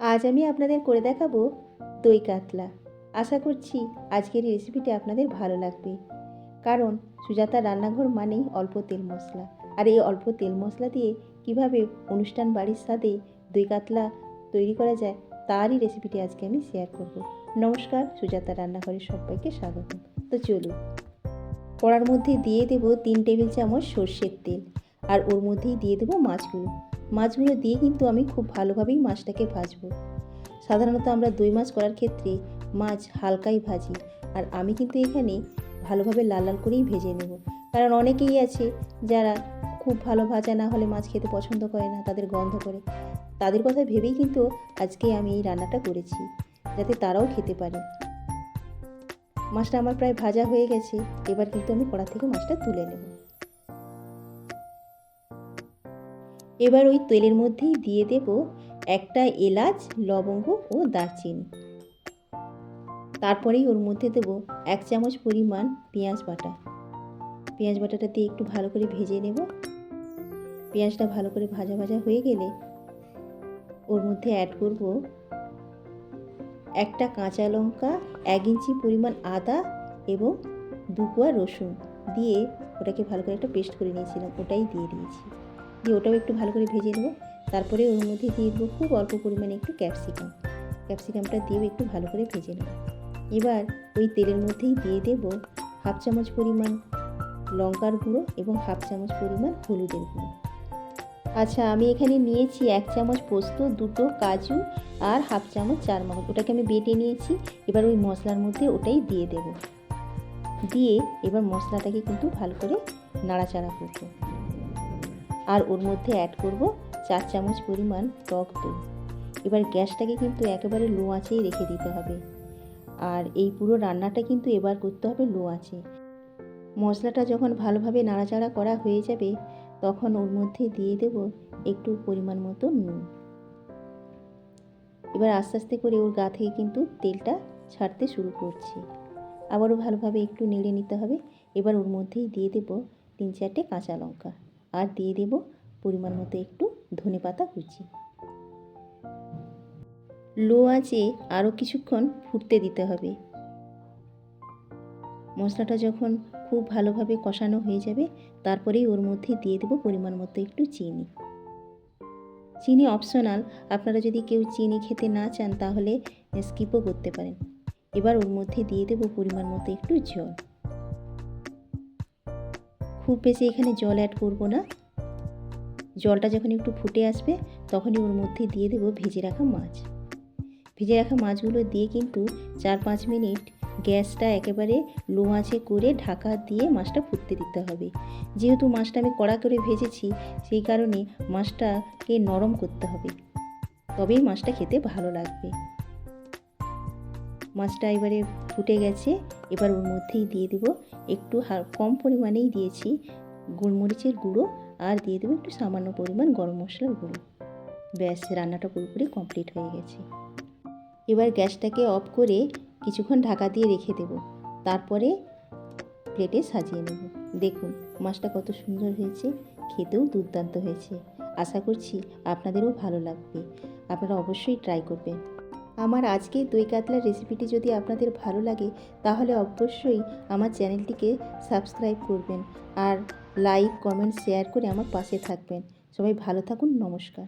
আজ আমি আপনাদের করে দেখাবো দই কাতলা। আশা করছি আজকের এই রেসিপিটা আপনাদের ভালো লাগবে। কারণ সুজাতা রান্নাঘর মানেই অল্প তেল মশলা। আর এই অল্প তেল মশলা দিয়ে কীভাবে অনুষ্ঠান বাড়ির সাথে দই কাতলা তৈরি করা যায়, তারই রেসিপিটি আজকে আমি শেয়ার করব। নমস্কার সুজাতা রান্নাঘরের সবাইকে স্বাগত। তো চলুন। কড়ার মধ্যে দিয়ে দেব তিন টেবিল চামচ সর্ষের তেল। আর ওর মধ্যেই দিয়ে দেবো মাছগুলো। মাছগুলো দিয়ে কিন্তু আমি খুব ভালোভাবেই মাছটাকে ভাজবো। সাধারণত আমরা দই মাছ করার ক্ষেত্রে মাছ হালকাই ভাজি আর আমি কিন্তু এখানে ভালোভাবে লাল লাল করেই ভেজে নেব। কারণ অনেকেই আছে যারা খুব ভালো ভাজা না হলে মাছ খেতে পছন্দ করে না, তাদের গন্ধ করে। তাদের কথা ভেবেই কিন্তু আজকে আমি এই রান্নাটা করেছি, যাতে তারাও খেতে পারে। মাছটা আমার প্রায় ভাজা হয়ে গেছে, এবার কিন্তু আমি কড়া থেকে মাছটা তুলে নেব। এবার ওই তেলের মধ্যেই দিয়ে দেব একটা এলাচ, লবঙ্গ ও দারচিনি। তারপরেই ওর মধ্যে দেব এক চামচ পরিমাণ পেঁয়াজ বাটা। পেঁয়াজ বাটাটা দিয়ে একটু ভালো করে ভেজে নেব। পেঁয়াজটা ভালো করে ভাজা ভাজা হয়ে গেলে ওর মধ্যে অ্যাড করব একটা কাঁচা লঙ্কা, এক ইঞ্চি পরিমাণ আদা এবং দু কোয়া রসুন। দিয়ে ওটাকে ভালো করে একটা পেস্ট করে নিয়েছিলাম, ওটাই দিয়ে দিয়েছি। দিয়ে ওটাও একটু ভালো করে ভেজে নেব। তারপরে ওর মধ্যে দিয়ে দেবো খুব অল্প পরিমাণে একটু ক্যাপসিকাম। ক্যাপসিকামটা দিয়েও একটু ভালো করে ভেজে নেব। এবার ওই তেলের মধ্যেই দিয়ে দেব হাফ চামচ পরিমাণ লঙ্কার গুঁড়ো এবং হাফ চামচ পরিমাণ হলুদের গুঁড়ো। আচ্ছা আমি এখানে নিয়েছি এক চামচ পোস্ত, দুটো কাজু আর হাফ চামচ চার মগজ ওটাকে আমি বেটে নিয়েছি। এবার ওই মশলার মধ্যে ওটাই দিয়ে দেব। দিয়ে এবার মশলাটাকে কিন্তু ভালো করে নাড়াচাড়া করব। আর ওর মধ্যে অ্যাড করব চার চামচ পরিমাণ টক দই। এবার গ্যাসটাকে কিন্তু একেবারে লো আঁচেই রেখে দিতে হবে। আর এই পুরো রান্নাটা কিন্তু এবার করতে হবে লো আঁচে। মশলাটা যখন ভালোভাবে নাড়াচাড়া করা হয়ে যাবে, তখন ওর মধ্যে দিয়ে দেব একটু পরিমাণ মতো নুন। এবার আস্তে আস্তে করে ওর গা থেকে কিন্তু তেলটা ছাড়তে শুরু করছে। আবারও ভালোভাবে একটু নেড়ে নিতে হবে। এবার ওর মধ্যেই দিয়ে দেব তিন চারটে কাঁচা লঙ্কা। আর দিয়ে দেব পরিমাণ মতো একটু ধনে পাতা কুচি। লো আঁচে আরও কিছুক্ষণ ফুটতে দিতে হবে। মশলাটা যখন খুব ভালোভাবে কষানো হয়ে যাবে, তারপরেই ওর মধ্যে দিয়ে দেবো পরিমাণ মতো একটু চিনি। চিনি অপশনাল, আপনারা যদি কেউ চিনি খেতে না চান তাহলে স্কিপও করতে পারেন। এবার ওর মধ্যে দিয়ে দেবো পরিমাণ মতো একটু জল। খুব বেশি এখানে জল অ্যাড করব না। জলটা যখন একটু ফুটে আসবে, তখনই ওর মধ্যে দিয়ে দেবো ভেজে রাখা মাছ। ভেজে রাখা মাছগুলো দিয়ে কিন্তু চার পাঁচ মিনিট গ্যাসটা একেবারে লো আঁচে করে ঢাকা দিয়ে মাছটা ফুটতে দিতে হবে। যেহেতু মাছটা আমি কড়া করে ভেজেছি, সেই কারণে মাছটাকে নরম করতে হবে। তবেই মাছটা খেতে ভালো লাগবে। মাছটা এবারে ফুটে গেছে, এবার ওর মধ্যেই দিয়ে দেবো একটু কম পরিমাণেই দিয়েছি গোলমরিচের গুঁড়ো আর দিয়ে দেবো একটু সামান্য পরিমাণ গরম মশলার গুঁড়ো। ব্যাস, রান্নাটা পুরোপুরি কমপ্লিট হয়ে গেছে। এবার গ্যাসটাকে অফ করে কিছুক্ষণ ঢাকা দিয়ে রেখে দেব। তারপরে প্লেটে সাজিয়ে নেব। দেখুন, মাছটা কত সুন্দর হয়েছে, খেতেও দুর্দান্ত হয়েছে। আশা করছি আপনাদেরও ভালো লাগবে। আপনারা অবশ্যই ট্রাই করবেন। আমার আজকে দই কাতলার রেসিপিটি যদি আপনাদের ভালো লাগে, তাহলে অবশ্যই আমার চ্যানেলটিকে সাবস্ক্রাইব করবেন আর লাইক কমেন্ট শেয়ার করে আমার পাশে থাকবেন। সবাই ভালো থাকুন, নমস্কার।